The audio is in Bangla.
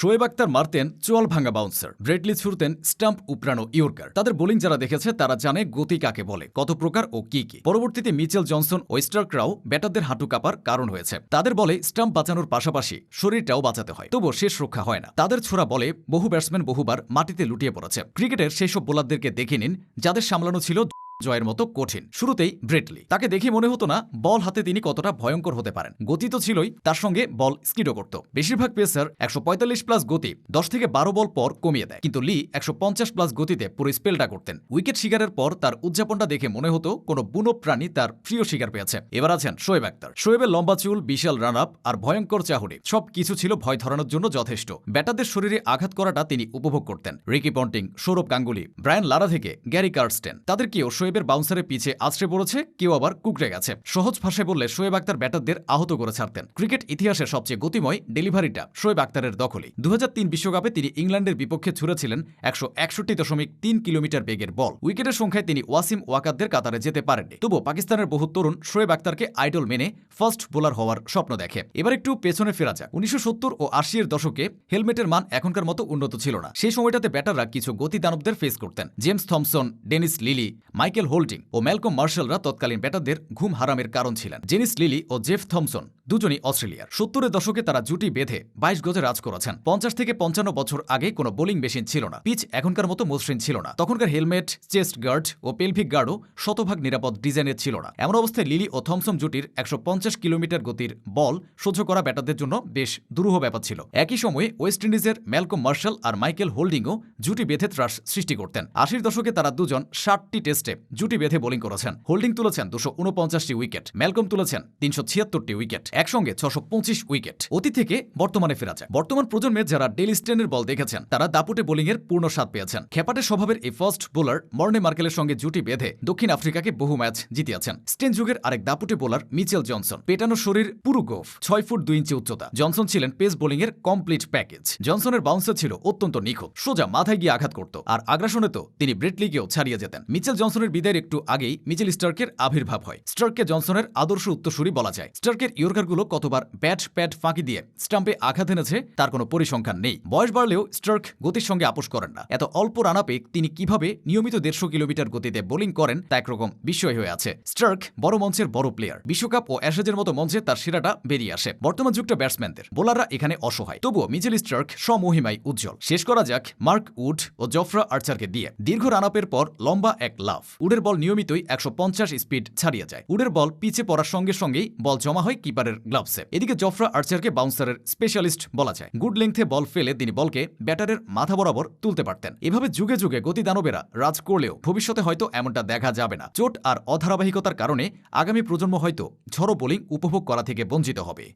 শোয়েব আক্তার মারতেন চোয়াল ভাঙা বাউন্সার ব্রেডলি ছুড়তেন স্টাম্প উপড়ানো ইয়র্কার। তাদের বোলিং যারা দেখেছে, তারা জানে গতি কাকে বলে, কত প্রকার ও কি কি। পরবর্তীতে মিচেল জনসন ও স্টার্করাও ব্যাটারদের হাঁটু কাপার কারণ হয়েছে। তাদের বলে, স্টাম্প বাঁচানোর পাশাপাশি শরীরটাও বাঁচাতে হয়, তবুও শেষ রক্ষা হয় না। তাদের ছোড়া বলে, বহু ব্যাটসম্যান বহুবার মাটিতে লুটিয়ে পড়েছে। ক্রিকেটের সেই সব বোলারদেরকে দেখে নিন, যাদের সামলানো ছিল জয়ের মতো কঠিন। শুরুতেই ব্রেটলি তাকে দেখে মনে হতো না, বল হাতে তিনি কতটা ভয়ঙ্কর হতে পারেন। গতি তো ছিলই, তার সঙ্গে বল স্কিডও করত। বেশিরভাগ পেসার একশো প্লাস গতি, দশ থেকে বারো বল পর কমিয়ে দেয়। কিন্তু লি একশো পঞ্চাশ প্লাস গতিতে পুরো স্পেলটা করতেন। উইকেট শিকারের পর তার উদযাপনটা দেখে মনে হতো কোনো বুনো প্রাণী তার প্রিয় শিকার পেয়েছে। এবার আছেন শোয়েব আক্তার। শোয়েবের লম্বা চুল, বিশাল রান আপ আর ভয়ঙ্কর চাহুরি সব কিছু ছিল ভয় ধরানোর জন্য যথেষ্ট। ব্যাটারদের শরীরে আঘাত করাটা তিনি উপভোগ করতেন। Ricky Ponting, Sourav Ganguly, Brian Lara থেকে গ্যারি কার্স্টেন তাদের কেউ শোয়েবের বাউন্সারের পিছে আছড়ে পড়েছে, কেউ আবার কুকড়ে গেছে। সহজ ভাষায় বললে শোয়েব আক্তার ব্যাটারদের আহত করে ছাড়তেন। ক্রিকেট ইতিহাসের সবচেয়ে গতিময় ডেলিভারিটা শোয়েব আক্তারের দখলে দু বিশ্বকাপে তিনি ইংল্যান্ডের বিপক্ষে ছুড়েছিলেন একশো একষট্টি দশমিক তিন কিলোমিটার বেগের বল। উইকেটের সংখ্যায় তিনি ওয়াসিম ওয়াকাদদের কাতারে যেতে পারেননি। তবুও পাকিস্তানের বহু তরুণ শোয়েব আক্তারকে আইডল মেনে ফার্স্ট বোলার হওয়ার স্বপ্ন দেখে। এবার একটু পেছনে ফেরা যাক। উনিশশো সত্তর ও আশি এর দশকে হেলমেটের মান এখনকার মতো উন্নত ছিল না। সেই সময়টাতে ব্যাটাররা কিছু গতি দানবদের ফেস করতেন। James Thomson, Dennis Lillee, Michael Holding ও ম্যালকম মার্শালরা তৎকালীন ব্যাটারদের ঘুম হারামের কারণ ছিলেন। জেনিস লিলি ও জেফ থমসন দুজনই অস্ট্রেলিয়ার। সত্তরের দশকে তারা জুটি বেঁধে বাইশ গজে রাজ করেছেন। পঞ্চাশ থেকে পঞ্চান্ন বছর আগে কোনো বোলিং মেশিন ছিল না। পিচ এখনকার মতো মসৃণ ছিল না। তখনকার হেলমেট, চেস্ট গার্ড ও পেলভিক গার্ডও শতভাগ নিরাপদ ডিজাইনের ছিল না। এমন অবস্থায় লিলি ও থমসন জুটির একশো পঞ্চাশ কিলোমিটার গতির বল সহ্য করা ব্যাটারদের জন্য বেশ দুরূহ ব্যাপার ছিল। একই সময়ে ওয়েস্ট ইন্ডিজের ম্যালকম মার্শাল আর মাইকেল হোল্ডিংও জুটি বেঁধে ত্রাস সৃষ্টি করতেন। আশির দশকে তারা দুজন ষাটটি টেস্টে জুটি বেঁধে বোলিং করেছেন। হোল্ডিং তুলেছেন দুশো উনপঞ্চাশটি উইকেট। ম্যালকম তুলেছেন তিনশো ছিয়াত্তরটি উইকেট। একসঙ্গে ছশো পঁচিশ উইকেট। অতীত থেকে বর্তমানে ফেরা যায় বর্তমান প্রজন্মের যারা ডেলি স্টেনের বল দেখেছেন, তারা দাপুটে বোলিংয়ের পূর্ণ স্বাদ পেয়েছেন। খেপাটে স্বভাবের এই ফার্স্ট বোলার মর্নে মার্কেলের সঙ্গে জুটি বেঁধে দক্ষিণ আফ্রিকাকে বহু ম্যাচ জিতিয়েছেন। স্টেন যুগের আরেক দাপুটে বোলার মিচেল জনসন। পেটানো শরীর পুরু গোফ, ছয় ফুট দুই ইঞ্চি উচ্চতা। জনসন ছিলেন পেস বোলিংয়ের কমপ্লিট প্যাকেজ। জনসনের বাউন্সার ছিল অত্যন্ত নিখুঁত, সোজা মাথায় গিয়ে আঘাত করত। আর আগ্রাসনে তো তিনি ব্রেটলিকেও ছাড়িয়ে যেতেন। মিচেল জনসনের বিদায়ের একটু আগেই মিচেল স্টার্কের আবির্ভাব হয়। স্টার্ককে জনসনের আদর্শ উত্তরসূরি বলা যায়। স্টার্কের ইয়র্কারগুলো কতবার ব্যাট প্যাড ফাঁকি দিয়ে স্টাম্পে আঘাত এনেছে তার কোনো পরিসংখ্যান নেই। বয়স বাড়লেও স্টার্ক গতির সঙ্গে আপোষ করেন না। এত অল্প রানাপে তিনি কীভাবে নিয়মিত দেড়শো কিলোমিটার গতিতে বোলিং করেন তা একরকম বিস্ময় হয়ে আছে। স্টার্ক বড় মঞ্চের বড় প্লেয়ার বিশ্বকাপ ও অ্যাশেজের মতো মঞ্চে তার সেরাটা বেরিয়ে আসে বর্তমান যুগটা ব্যাটসম্যানদের বোলাররা এখানে অসহায়। তবুও মিচেল স্টার্ক স্বমহিমায় উজ্জ্বল। শেষ করা যাক মার্ক উড ও জফরা আর্চারকে দিয়ে। দীর্ঘ রানাপের পর লম্বা এক লাফ। উডের বল নিয়মিতই একশো পঞ্চাশ স্পিড ছাড়িয়ে যায়। উডের বল পিছে পড়ার সঙ্গে সঙ্গেই বল জমা হয় কিপারের গ্লাভসে এদিকে জফরা আর্চারকে বাউন্সারের স্পেশালিস্ট বলা যায়। গুড লেংথে বল ফেলে তিনি বলকে ব্যাটারের মাথা বরাবর তুলতে পারতেন। এভাবে যুগে যুগে গতি দানবেরা রাজ করলেও ভবিষ্যতে হয়তো এমনটা দেখা যাবে না। চোট আর অধারাবাহিকতার কারণে আগামী প্রজন্ম হয়তো ঝড়ো বোলিং উপভোগ করা থেকে বঞ্চিত হবে।